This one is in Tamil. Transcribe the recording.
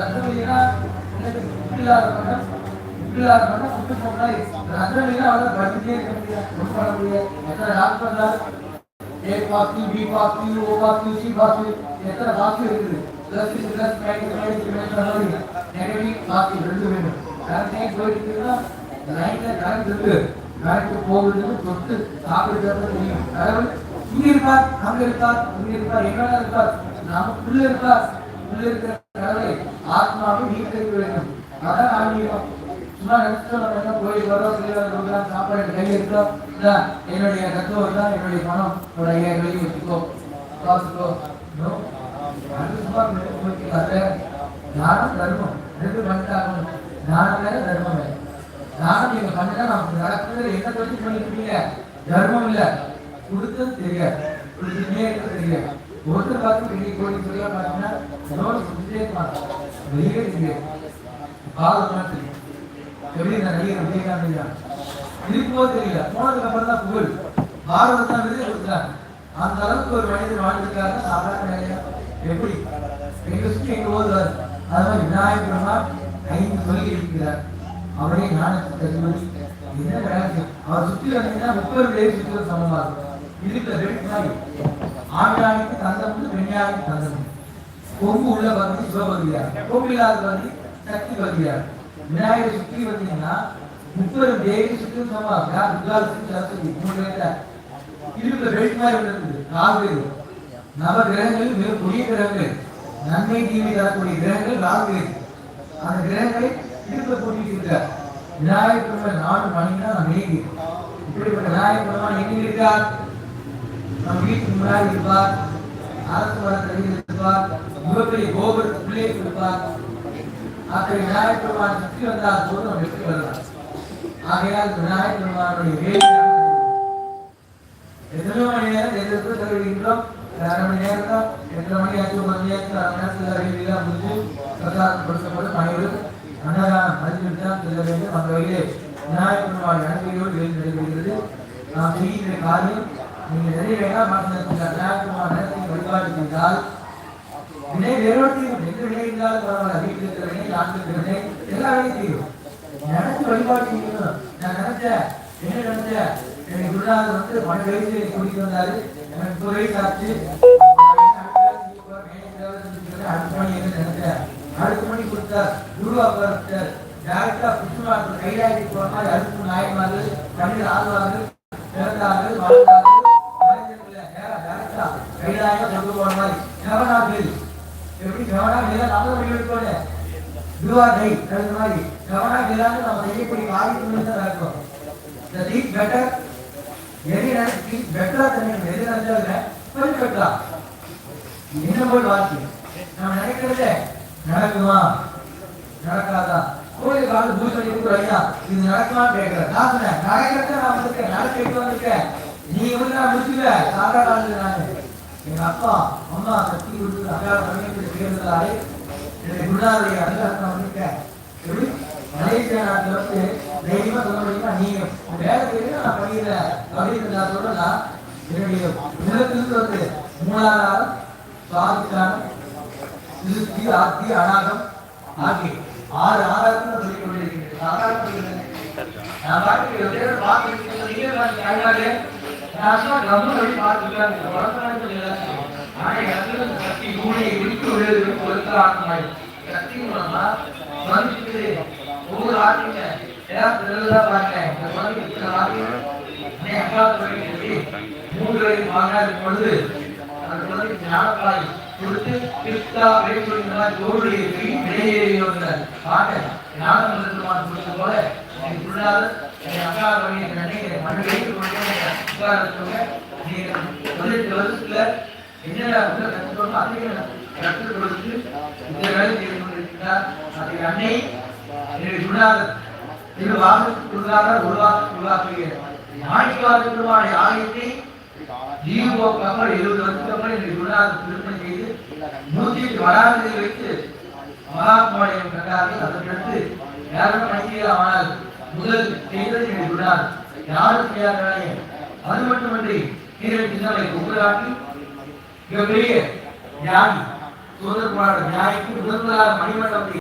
ரத்தமில்லைன்னா B positive O positive C positive எத்தனை பாசிட்டிவ் இருக்குது? Plus plus minus minus negative ரெண்டு வேணும் லைன்ல இருக்கு. தொட்டு சாப்பிடுறது தெரியும். கடவுள் இங்க இருப்பார் அங்க இருப்பார் இங்க இருப்பார் எங்க இருப்பார் நமக்குள்ள இருப்பார் உள்ள கடவுளை ஆத்மாவை நீக்க வேண்டும். அதான் ஆன்மீகம். சும்மா நினைச்சோம் கோயில் வரோம் சாப்பாடு கையில் என்னுடைய தத்துவம் என்னுடைய பணம் வச்சுக்கோ. காசுக்கோ அது சும்மா தானம் தர்மம். ரெண்டு பண்ணிட்டாகணும் தானம் வேற தர்மம் வேற. தானம் நீங்க பண்ணினா நமக்கு நடக்குது. என்ன தொழில் தர்மம் இல்ல. கொடுத்தது தெரியாது. கொடுத்துட்டே தெரியாது. ஒன்று பார்த்து வெளியே கோடி சொல்ல பார்த்தீங்கன்னா லோன் கொடுத்துட்டே இருப்பாங்க வெளியே தெரியும் பாதம் தெரியும் எப்படி இந்த நடிகர் விஜயகாந்த் ஐயா இருக்கும்போது தெரியல. போனதுக்கு அப்புறம் தான் புகழ். பாரதம் தான் விருது கொடுக்குறாங்க அந்த அளவுக்கு ஒரு மனிதர் வாழ்ந்திருக்காங்க சாதாரண வேலையா? எப்படி? எங்க சுற்றி எங்க ஓதுவார் அது மாதிரி விநாயகர் பெருமாள் ஐந்து சொல்லி இருக்கிறார். அவரே ஞானத்தை தெரிஞ்சு என்ன வேலை? அவர் சுற்றி வந்தீங்கன்னா முப்பது பேர் சுற்றி சமமாக இருக்கும். இதுக்கு ரெண்டு நாள் ஆண்டாளுக்கு தந்தம் உண்டு பெண்யானுக்கு தந்தம் உண்டு கொம்பு உள்ள பகுதி சிவபகுதியார் கொம்பு இல்லாத வந்து சக்தி பகுதியார் விநாயகர் சுற்றி வந்தீங்கன்னா முப்பது தேவி சுற்றி சொல்லுவாங்க யார் துர்காலட்சுமி சரஸ்வதி மூணு பேர்ல இதுக்கு ரெண்டு மாதிரி ஒண்ணு இருக்குது நாலு நவ கிரகங்கள் மிக பெரிய கிரகங்கள். நன்மை தீமை தரக்கூடிய கிரகங்கள் நாலு அந்த கிரகங்களை இடுப்புல போட்டிட்டு இருக்கார் விநாயகர் பெருமாள் நாலு மணினா நான் நீங்கி இப்படிப்பட்ட விநாயகர் பெருமாள் எங்க இருக்கார்? நம் வீட்டுக்கு முன்னாடி இருப்பார். அரசு மரத்தில் இருப்பார். மிகப்பெரிய கோபுரத்துக்குள்ளே இருப்பார். அப்படி விநாயகர் பெருமான் சுற்றி வந்தால் போது நம்ம வெற்றி வரலாம் ஆகையால் விநாயகர் பெருமானுடைய வேலை எத்தனை மணி நேரம் எதிர்ப்பு அரை மணி நேரம் தான் எத்தனை மணி ஆச்சு ஒரு மணி நேரத்தில் அரை நேரத்தில் அறிவியெல்லாம் முடிஞ்சு அனைவரும் அன்னதானம் மதிப்பிட்டு தான் செல்ல வேண்டும். அந்த வகையிலே விநாயகர் நன்மையோடு வேலை நடைபெறுகிறது. நாம் செய்கின்ற காரியம் நீங்கள் நிறைய வேண்டாம் நேரத்தில் வழிபாடு என்றால் வினை வேறொன்றையும் எந்த வினை இருந்தாலும் பரவாயில்ல வீட்டில் இருக்கிற வினை நாட்டில் இருக்கிற வினை எல்லா வேலையும் செய்யும். நினைச்சு வழிபாடு செய்யணும் நான் நினைச்சேன் என்ன நினைச்சேன் எனக்கு குருநாதர் வந்து பன்னெண்டு வயசுல என்னை கூட்டிட்டு வந்தாரு. எனக்கு முப்பது வயசு ஆச்சு. அடுத்த மணி என்ன நினைச்சேன் அடுத்த மணி கொடுத்தார். குருவா கொடுத்தார் டேரக்டா புஷ்பநாதர் கைலாயி போன மாதிரி அடுத்த நாயன்மார்கள் தமிழ் ஆழ்வார்கள் பிறந்தார்கள் வாழ்ந்தார்கள். டேரக்டா கொண்டு போற மாதிரி கவனாவில் எப்படி கவனாவில் நம்ம முடிவெடுக்கோன்னு குருவாதை அந்த மாதிரி கவனாவில் நம்ம செய்யக்கூடிய காரியங்கள் தான் நடக்கும் The thing better எது நினைச்சு பெட்டரா தெரியும் எது நினைச்சாலும் கொஞ்சம் பெட்டரா என்ன போல் வாசி நம்ம நினைக்கிறத நடக்குமா? நடக்காதா? கோயில் கால பூஜை பண்ணி கொடுக்குறீங்க இது நடக்குமா கேட்கிற நான் நடக்கிறத நான் வந்திருக்கேன் நடக்க வந்திருக்கேன்? நீ வந்து நான் முடிச்சுக்க சாதா காலத்துல நான். எங்க அப்பா அம்மா சக்தி கொடுத்து அக்கா பண்ணி சேர்ந்ததாலே என்னுடைய குருநாதருடைய அனுகாரத்தை வந்திருக்கேன் எப்படி? மலேசியா நாட்டில் வந்து தைரியமா சொல்ல முடியுமா? நீங்க வேலை செய்யுங்க நான் பண்ணிடுறேன்? அப்படின்னு நான் சொல்றேன்னா என்னுடைய உலகத்திலிருந்து வந்து மூலாதாரம் சுவாதிஷ்டானம் திருப்தி ஆத்தி அநாகம் ஆகிய ஆறு ஆதாரத்தில் நான் சொல்லிக் கொண்டிருக்கிறேன் நான் பார்த்து பார்த்து பேரை நான் சும்மா சக்தி மூளையை விட்டு விழுது பொருத்த ஆத்மாய் சக்தி மூலமா மனுஷனுக்கு ஒவ்வொரு ஆத்மீக ஏதாவது நல்லதா பாருங்க. இந்த குழந்தை இத்தனை ஆத்மீகம் அண்ணே, அப்பா மூன்று வயது மகனாக பொழுது அந்த குழந்தைக்கு ஞானப்பாய் கொடுத்து திருத்தா அப்படின்னு சொல்லி இந்த மாதிரி தோல்வி இருக்கு ஞானம் போல எனக்கு புரியாத என் அக்கா என் நினைக்கிறேன். மண்ணு வைத்து கொண்டு உட்காரத்துங்க நீங்க பதினெட்டு வருஷத்துல என்னென்ன கற்றுக்கணும் அதையும் கற்றுக் கொடுத்து இந்த வேலை செய்து கொண்டிருக்கிறார். அதை அன்னை என்னுடைய குருநாதர் திரு ஆலயத்தை ஜீவபோக்காக எழுபது வருஷத்துக்கு இந்த குருநாதர் செய்து நூத்தி எட்டு வைத்து கண்டார்கள் அதற்கடுத்து ஆனால் முதல் செய்தது என்னுடைய குருநாதர் யாரும் செய்யாத அது மட்டுமன்றி கீழே கும்பலாட்டி மிகப்பெரிய தியாகிக்கு முதல் மணிமண்டபத்தை